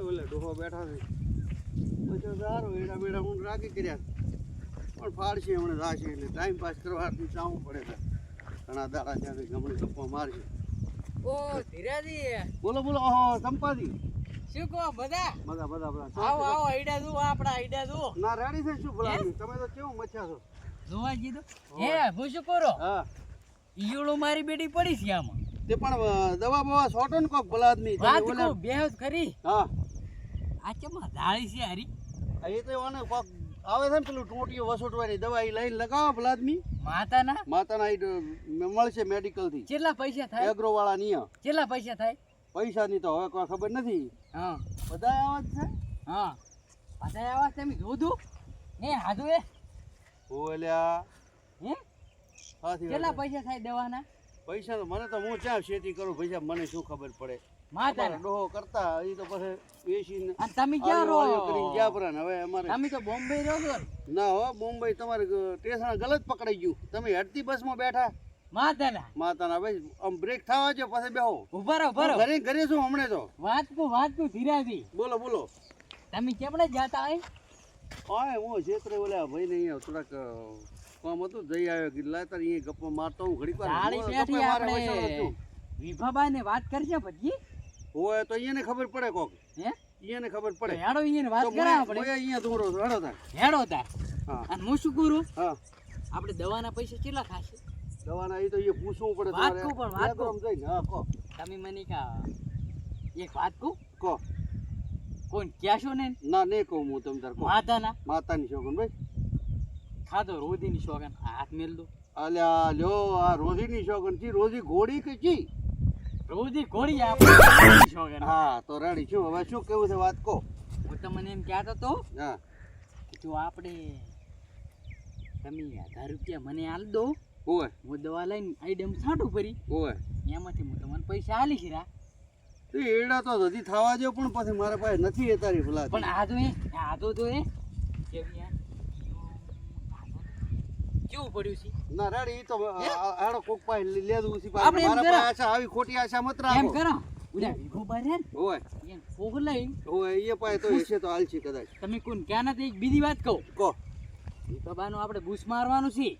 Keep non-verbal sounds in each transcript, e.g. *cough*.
ઓલે ડોહો બેઠા છે. પછી સારું એડા બેડા હું રાખી કર્યા. પણ ફાડશે હમણાં રાશે એટલે ટાઈમ પાસ કરવાથી જવું પડે છે. ઘણા દાડા ત્યાંથી ગમણી ગપ્પા મારશે. ઓ ધીરાજી. બોલો બોલો ઓહો સંપાદી શું કહો બધા? બધા બધા બધા. આવો આવો આઈડા જુઓ આપણા આઈડા જુઓ. ના રેડી છે શું ભલા તમે તો કેવું મચ્યા છો? જોવા કીધું હે હું શું કરો? હા. ઈયોળો મારી બેટી પડી છે આમાં. તે પણ દવા બવા છોટો ને કોક ભલા આદમી કરી. હા. આ ચેમાં ધાળી છે હારી? એ તો ઓને કોક આવે છે ને પેલું ટોટીઓ વસોટવાની દવા એ લઈને લગાવો પ્લાદમી આદમી. માતાના? માતાના મળશે મેડિકલથી કેટલા પૈસા થાય? એગ્રો વાળા નિયા કેટલા પૈસા થાય? પૈસાની તો હવે કોઈ ખબર નથી. હા. બધા આવા જ છે? હા. બધા આવા તમે જોધું ને હાજુ એ? ઓલ્યા. હે? કેટલા. પૈસા થાય દવાના? પૈસા તો મને તો હું ક્યાં ખેતી કરું? પૈસા મને શું ખબર પડે? માતાના. ડોહો કરતા એ તો પછી વેચીને અને તમે ક્યાં આળીઓ આળીઓ કરીને રહો જ્યાં પરા ને હવે અમારે તમે તો બોમ્બે રહો છો. ના હો મુંબઈ તમારે ગ- ગલત પકડાઈ ગયું. તમે હેડતી બસમાં બેઠા. માતાના. માતાના ભાઈ આમ બ્રેક થવા જો પછી બેહો. ઊભા રહો ઊભા ઘરે ઘરે શું હમણે તો. વાત કો વાત કો ધીરાજી. બોલો બોલો. તમે કેમણે જાતા હોય? હા હું જેતરે ઓલા ભાઈ ને અહીંયા થોડાક કામ હતું જઈ આવ્યો કે તાર અહીંયા ગપ્પા મારતો હું ઘડીક વાર. હું બેઠી આપણે ને વાત કરજે પછી. હોય તો અહીંયાને ખબર પડે કોક. હે? અહીંયાને ખબર પડે. હેડો ઈને વાત કરે આપણે અહીંયા ધૂરો હેડો તાર હેડો તાર હા. અને હું શું કરું? હા. આપણે દવાના પૈસા કેટલા ખાશે? દવાના એ તો એ પૂછવું પડે વાત તમારે. કહું પણ, વાત. જઈને, હા કો. તમે મને કા એક વાત કહું? કો. કોણ કહેશો ને? ના ને કહું હું તમ તાર માતાના? માતાની શોખન ભાઈ. ખાધો રોધીની શોગન. હાથ મેલ દો. અલ્યા લ્યો આ રોજીની શોગન છી રોજી ઘોડી કે છી રોધી ઘોડી આપણે *laughs* હા તો રેડી. શું હવે શું કેવું છે વાત કહો? હું તમને એમ કહેતો તો હા. જો આપણે તમે હજાર રૂપિયા મને આલ દો ઓય હું દવા લઈને આઈડમ છાંટું ફરી. ઓય એમાંથી હું તમને પૈસા આલી શીરા. તો એડા તો હજી થવા જો પણ પછી મારા પાસે નથી એ તારી ભલા પણ આ તો એ આ તો એ. કેવી કેવું પડ્યું છે? ના રેડી ઈ તો આડો કોક પાસે લેદું છે આપણે મારા. આશા આવી ખોટી આશા મત એમ કરા. કરો ઉડા વિભો બાર ઓય. એમ લઈને. ઓય એ પાસે તો હશે તો હાલશે કદાચ. તમે કોણ ક્યાં નથી એક બીજી વાત કહું. કહો વિભાબાનું આપણે બૂસ મારવાનું છે.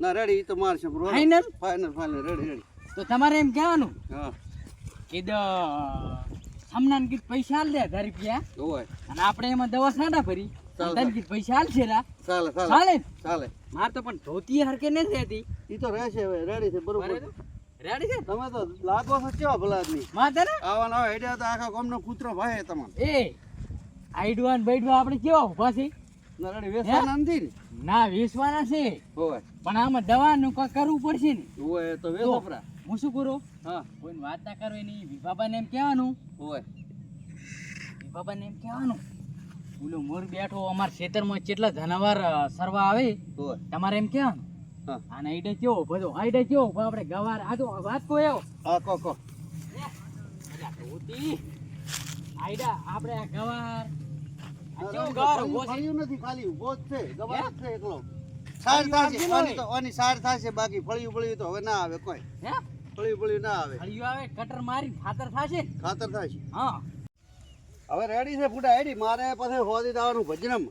ના રેડી ઈ તો મારશે final final final ready ready. તો તમારે એમ કહેવાનું હા. કે દ સામનાન કીધ પૈસા લે ધારી રૂપિયા. ઓય. અને આપણે એમાં દવા સાડા ભરી. ચાલો, તને કીધ પૈસા રા. ચાલે ચાલે ચાલે. માર તો પણ ધોતી હરકે નથી રહેતી. ઈ તો રહેશે હવે રેડી છે બરોબર રેડી છે. તમે તો લાગો છો કેવા ભલા આદમી માતા ને? આવાના હોય હેડ્યા તો આખા ગામનો કૂતરો ભાઈ તમને એ આઈડવાન બાઈડવા આપણે કેવા છે ના રેડી વેસવાના નથી ને. ના વેચવાના છે. પણ આમાં દવાનું કઈ કરવું પડશે ને. તો વેસો હું શું કરું? હા. કોઈને વાત ના કરો એની વિભાબાને એમ કહેવાનું? ઓય વિભાબાને એમ કહેવાનું? ઓલો મોર બેઠો અમાર ખેતરમાં કેટલા જનાવર સરવા આવે? તમારે એમ કહેવાનું આને આઈડે કેવો બધો આઈડે કેવો આપણે ગવાર આ તો વાત કો એવો. હા કો કો. આઈડા આપણે આ ગવાર. આ કેવો ગવાર ઊભો નથી ખાલી ઊભો જ છે. ગવાર છે એકલો. સાર થાશે આની તો ઓની સાર થાશે બાકી ફળિયું ફળિયું તો હવે ના આવે કોઈ. હે? ફળિયું ફળિયું ના આવે. ફળિયું આવે કટર મારી ખાતર થાશે? ખાતર થાશે. હા. હવે રેડી છે ફૂટા હેડી મારે પછી હોદી આવવાનું ભજનમ.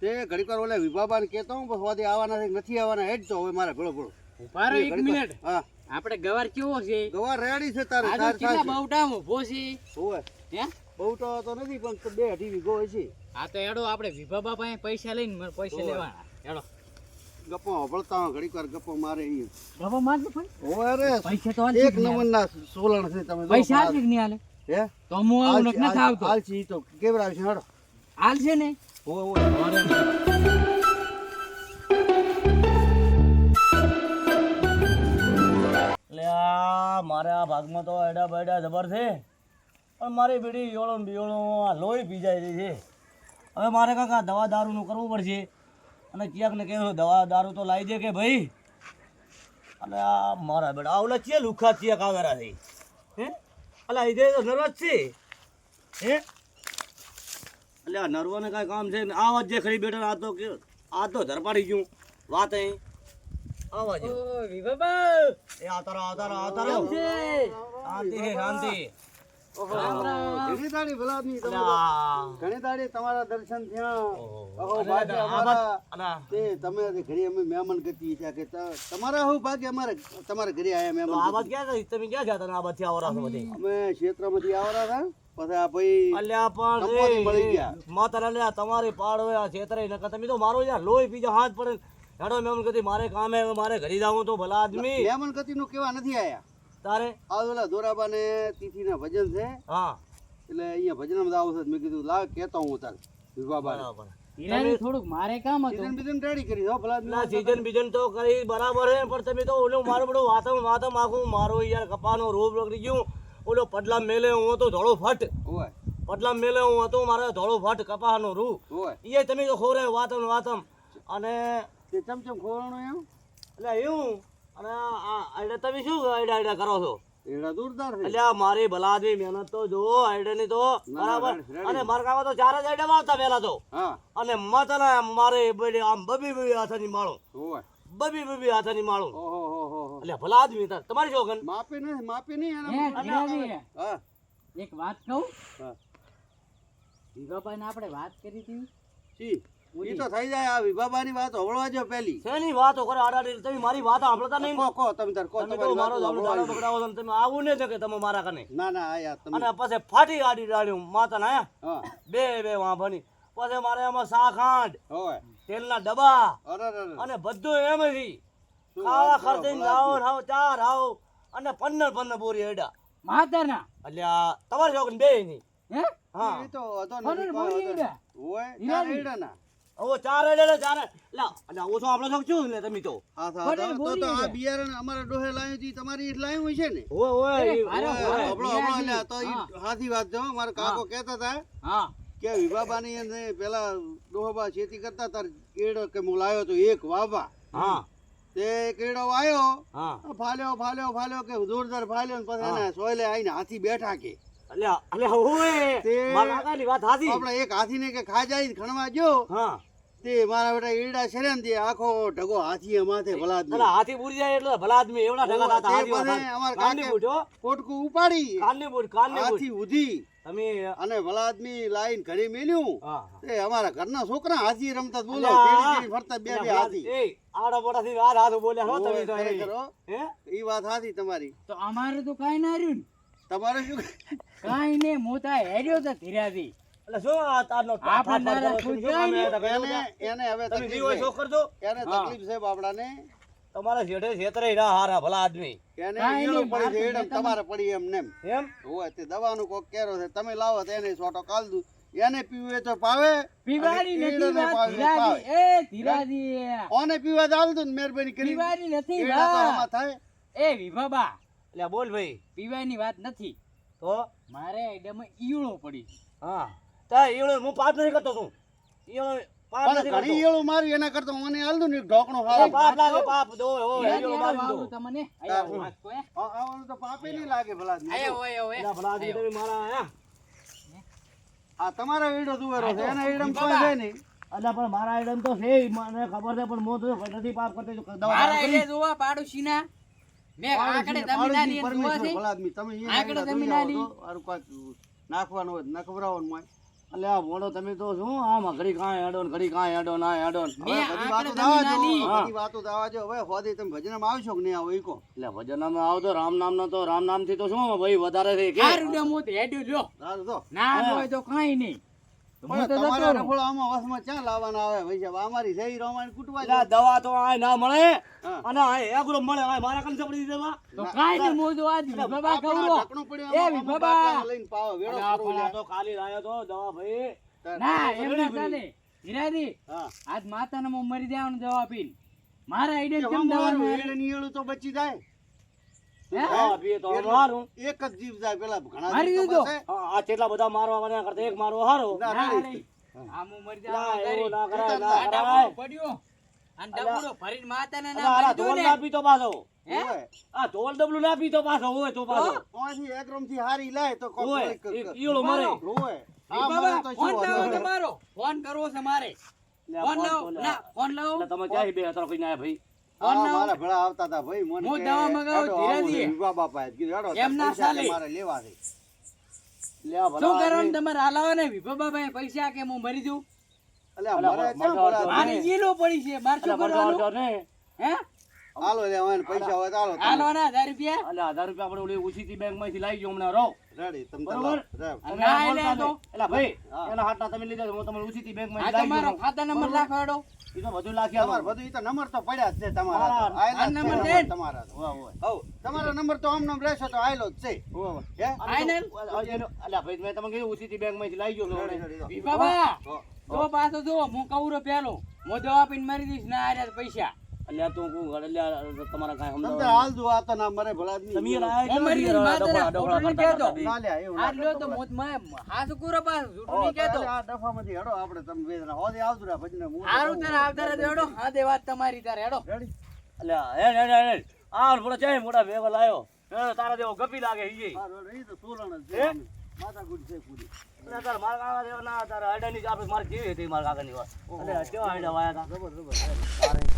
તે ઘડીક વાર ઓલે વિભાબાને કહેતો હું પછી હોદી આવવાના છે નથી આવવાના હેડ તો હવે મારે ભેળો ભેળો. ઊભા એક મિનિટ. હા. આપણે ગવાર કેવો છે? ગવાર રેડી છે તારે તાર તો સાર કેટલા થશે બાવટામ ઊભો છે? હોવે. હે? બહુ તો નથી પણ બે અઢી વીઘો હોય છે. આ તો એડો આપણે વિભાબા પાસે પૈસા લઈને પૈસા. લેવાના. એડો ગપ્પો હોય ઘડીક વાર ગપ્પો મારે બાબા માર તો ભાઈ હોવે રે. પૈસા તો એક નંબર ના સોલણ છે તમે પૈસા હાલશે નહીં હાલે? હે? તો હું આવું નથી નથી આવતો. આલસી ઈ તો. કેવડાવે છે હડો. હાલશે ને? ઓ ઓ મારે આ ભાગમાં તો એડા બેડા જબર છે. પણ મારી બીડી યોળો ને બિયોળો આ લોહી પી જાય છે. હવે મારે કાંક આ દવા દારૂનું કરવું પડશે. અને ક્યાંક ને ક્યાંક દવા દારૂ તો લાવી દે કે ભાઈ. અને આ મારા બેડા આ ઓલા ચે લુખા ચિયા કાવેરા છે. હે? અલા એ તો નર્વસ છે. હે? એટલે આ નર્વને કાંઈ કામ છે ને? આ વાત જે ખરી બેઠા આ તો કે આ તો ધરપાડી ગયું. વાત અહીં. આવા જો ઓ વિભાબા એ આવતા રહો આવતા રહો આવતા રહો શાંતિ શાંતિ. ઘણી દાડી. ઘણી દાડી તમારા. દર્શન થયા. તે તમે ઘરે અમે મહેમાન ગતિ છે કે તમારા હું ભાગ્ય અમારે તમારા ઘરે આયા તો આ મહેમાન ક્યાં? તમે ક્યાં જતા આ આવરા છો બધી? અમે ક્ષેત્રમાંથી આવરા હતા પછી આ ભાઈ અલ્યા પણ મળી ગયા. માતા અલ્યા તમારી પાડ હોય આ છેતરાઈ નકર તમે તો મારો યાર લોહી બીજા હાથ પડે. હેડો મેમન કદી મારે કામે મારે ઘરે જાવું તો ભલા આદમી. મહેમાન ગતિ નું કેવા નથી આયા? તારે? આ ઓલા દોરાબા ને તિથિના ભજન છે. હા. એટલે અહીંયા ભજનમાં આવશે મેં કીધું લાવ કેતો હું તાર વિવાહ બરાબર. થોડુંક મારે કામ હતું. બીજન રેડી કરી દો ભલા ના સીઝન બીજન તો કરી બરાબર હે પણ તમે તો ઓલો મારો બધું વાતમ વાતમ આખું મારો યાર કપાનો રોગ લગડી ગયું. ઓલો પડલા મેલે હું તો ધોળો ફટ ઓય. પડલા મેલે હું હતો મારે ધોળો ફટ કપાનો રૂ ઓય. એ તમે તો ખોરે વાતમ વાતમ. અને તે ચમચમ ખોરણો એમ? એટલે એવું અને તમે શું આઈડા આઈડા કરો છો? એડા દૂરદાર છે. એટલે મારી ભલાદમી મહેનત તો જો આઈડા ની તો બરાબર. અને મારા કામમાં તો ચાર જ આઈડા વાવતા પહેલા તો. અને અને ને મારે બધી આમ બબી બબી હાથની માળો. હોય બબી બબી હાથની માળો. ઓહો હો હો હો. એટલે ભલા આદમી તાર તમારી શોખન માપી નહીં માપી નહીં એક વાત કહું? હા. ને આપણે વાત કરી હતી? તો થઈ જાય આ વિભાબાની વાત હવળવા જો પહેલી શેની વાતો કરે આડાડી? તમે મારી વાત સાંભળતા નહીં? કો કો તમે તાર કો તમે તો મારો વાત દાડો બગડાવો છો તમે આવું ને કે તમે મારા કને. ના ના આયા તમે અને પછી ફાટી આડી ડાળ્યું માતા ના હા. બે બે વાંભણી. પછી મારે એમાં સાખાંડ હોય તેલના ડબ્બા અરે અરે અરે. અને બધું એમથી. શું ખાવા ખર્ચીને લાવો ને હાવ ચાર હાવ અને પંદર પંદર બોરી હેડા માતાના? એટલે આ તમારી છોકરી બે નહીં હે? હા. એ તો હતો ને બોરી હેડા હોય. ચાર એડા ના હવે ચાર એડા ને ચાર. એટલે એટલે ઓછો આપણો શોખ શું ને તમે તો? હા તો તો- તો આ બિયારણ અમારા ડોહે લાવ્યું હતી તમારી ઈ લાવ્યું છે ને? ઓય ઓય અરે, ઈ- અરે, ઓય, ઓય. હબળો હબળો બિયાજી. એટલે તો હાથી વાત છે મારા કાકો કહેતા હતા હા. કે વિભાબાની અંદર પેલા ડોહાબા ખેતી કરતા તાર કેડો કે હું લાવ્યો તો એક વાવા. હા. તે કેડો વાયો હા. ફાલ્યો ફાલ્યો ફાલ્યો કે જોરદાર ફાલ્યો ને પછી એને સોયલે આવીને હાથી બેઠા કે. અલ્યા અલ્યા ઓય. મારા કાકાની વાત હાચી. આપણે એક હાથીને કે ખાજાઈ ખણવા ગયો. હા. તે મારા બેટા ઈડા છે ને તે આખો ઢગો હાથી માથે ભલાદ એટલે હાથી બુરી જાય એટલે ભલાદ મે. એવડા ઢગા હતા હાથી મને અમારા કાકે- બૂટ ઉપાડી. કાનની બૂટ બૂટ. હાથી ઉધી. તમે અને ભલાદ આદમી લાઈન ઘરે મેલ્યું. તે અમારા ઘરના છોકરા હાથી રમતા બોલો કેડી કેડી ફરતા બે બે હાથી. એ આડા મોટાથી આ હાથ બોલ્યા હો તમે તો હે? ઈ વાત હાથી તમારી. તો અમારે તો કાઈ ના રહ્યું તમારે શું કાઈ ને મોતા હેર્યો તો ધીરાજી એટલે શું આ તારનો આપણે એને એને હવે તકલીફ. કરજો એને તકલીફ છે બાપડાને. તમારા જેઠે છેતરે ના હારા ભલા આદમી. એને ઈયળો પડી છે એડમ તમારે પડી એમ નેમ. એમ? હોય તે દવાનું કોક કેરો છે. તમે લાવો તો એને સોટો કાલ દઉં. એને પીવે તો પાવે પીવાની નથી વાત. ધીરાજી એ ધીરાજી ઓને પીવા દાલ દઉં ને મહેરબાની કરી? પીવાની નથી વાત. થાય. એ વિભાબા એટલે બોલ ભાઈ. પીવાની વાત નથી. તો? મારે આઈડિયામાં ઈયળો પડી હા. તા ઈળો હું પાપ નથી કરતો છું ઈળો પાપ નથી કરતો. ઈયળો મારી એના કરતા મને ને ઢોકણું પાપ લાગે પાપ દો હો ઈળો મારી દો. તમને. આયા હું. વાંચતો, હે? આવવાનું તો પાપે નહીં લાગે ભલા આયા હોય, હોય. એટલે ભલા તમે મારા આ તમારો ઈડો દુવેરો છે એના ઈડમ કોઈ છે નહીં. અલ્યા પણ મારા આઈડમ તો છે મને ખબર છે પણ હું તો નથી પાપ કરતો દવા મારા કરી. આઈડિયા જોવા પાડોશીના. મેં આંકડે પાડોશી, જમીન આલી એને છે. ભલા તમે અહીંયા જમીન આલી. આવો તો હારું કાંઈક નાખવાનું હોય નખવરાવાનું હોય. અલ્યા બોલો તમે તો શું? આમ ઘડી કાંઈ હેડો ને ઘડી કાંઈ હેડો ના હેડો ને. મેં હવે બધી વાતો દાવા જો, બધી વાતો દાવા જો. હવે હોદી તમે ભજનમાં આવશો કે નહીં આવો ઈકો એટલે ભજનમાં આવો તો રામ નામ નો તો રામ નામથી તો શું ભાઈ વધારે થઈ કે? હારું લે, હું તો હેડ્યો જો ના હોય તો કાંઈ નહીં. દવા તો આ ના મળે. અને આ એગ્રો મળે મારા દેવા તો કાંઈ આજ કહું એ લઈને પાવો, આ. તો ખાલી લાયો તો દવા ભાઈ. ના ચાલે. હીરાજી આજ માતાને હું મરી જવાનું દવા પીને. મારા આઈડિયા કેમ દવા તો બચી જાય. એક જ જીવ જાય પેલા ઘણા મારી તો દીધો. આ કેટલા બધા મારવા મને કરતા એક મારવો હારો. ના, ના રેડી. રે. આ હું. મરી ના એવું ના કરાય ના કરાય. પડ્યો. અને ડબુડો ભરીને માતાને ના આરા ઢોલ ના? પીતો પાછો. હોય. આ ઢોલ ડબલું ના પીતો પાછો હોય તો પાછો. ઓયથી એક રૂમથી હારી લાય તો કોક હોય કોઈક એક ક- ઈયળો મરે. હોય. આ બાબા, તો ફોન શું લાવો તમારો. ફોન કરવો છે મારે. ફોન લાવો. ના ફોન લાવો. તમે ક્યાં બે હતા કોઈ ના ભાઈ? ફોન લાવો. મારા ભેળા આવતા હતા ભાઈ મને હું દવા મંગાવું, ધીરાજી. છે, વિભા બાપાએ. કીધું, હેડો, એમ ના ચાલે. મારે લેવા છે શું કરવાનું તમારે હાલાવા ને વિભા બાબા પૈસા કે હું મરી જઉં એટલે મરે? મારી જીલો પડી છે બાર શું કરવાનું હે હાલો લે પૈસા હોય તો હાલો તમે. હાલવાના હજાર રૂપિયા અલા, હજાર રૂપિયા આપણે ઓલી ઓછી બેંકમાંથી લાવી ગયો હમણાં રો રેડી તમે બરોબર? ના, એટલે તો. એલા ભાઈ, એના હાથના તમે લીધા હું તમને ઉછીથી બેંકમાંથી લાવી તમારો ખાતા નંબર લખાડો એ તો બધું લાખી તમારે. બધું ઈ તો નંબર તો પડ્યા જ છે તમારા આયલા આ નંબર છે ને? તમારા તો. હોવે, હોવે. તમારો નંબર તો આમ નામ રહેશે તો આયલો જ છે. હે એનો- અલા, ભાઈ, મેં તમને કીધું ઓછી બેંકમાંથી લાવી ગયો છું રેડી, હમણાં. રેડી, વિભા બા હો. તો પાછો જો હું કવરો પેલો હું જવાબ આપીને મારી દઈશ ના આર્યા પૈસા અલ્યા, તું કોણ? અલ્યા, તમારા કાંઈ તમે હાલ જો આ તો ના મરે ભલા તમે. મરી માતા. ના એવું આ લ્યો તો મોત મેં હાસુ કુરો પાછું જૂઠું હો, નહીં કહેતો તારે આ ડફામાંથી હેડો આપણે તમે બે જણા. હોદે આવતું રહ્યા, હું હારું તારે આવતા રહે હેડો હા દે તમારી તારે હેડો? અલ્યા. આ ચાય ભેગા લાયો હે, તારા જેવો ગપી લાગે ઈ હા, રેડી, તો સોલણ જ હે? છે. પૂરી. અલ્યા, તારા મારા કાકા દેવ ના તારા આપણે મારી કેવી હતી મારા કાકાની વાત અલ્યા કેવા અડા વાયા જબર, જબર.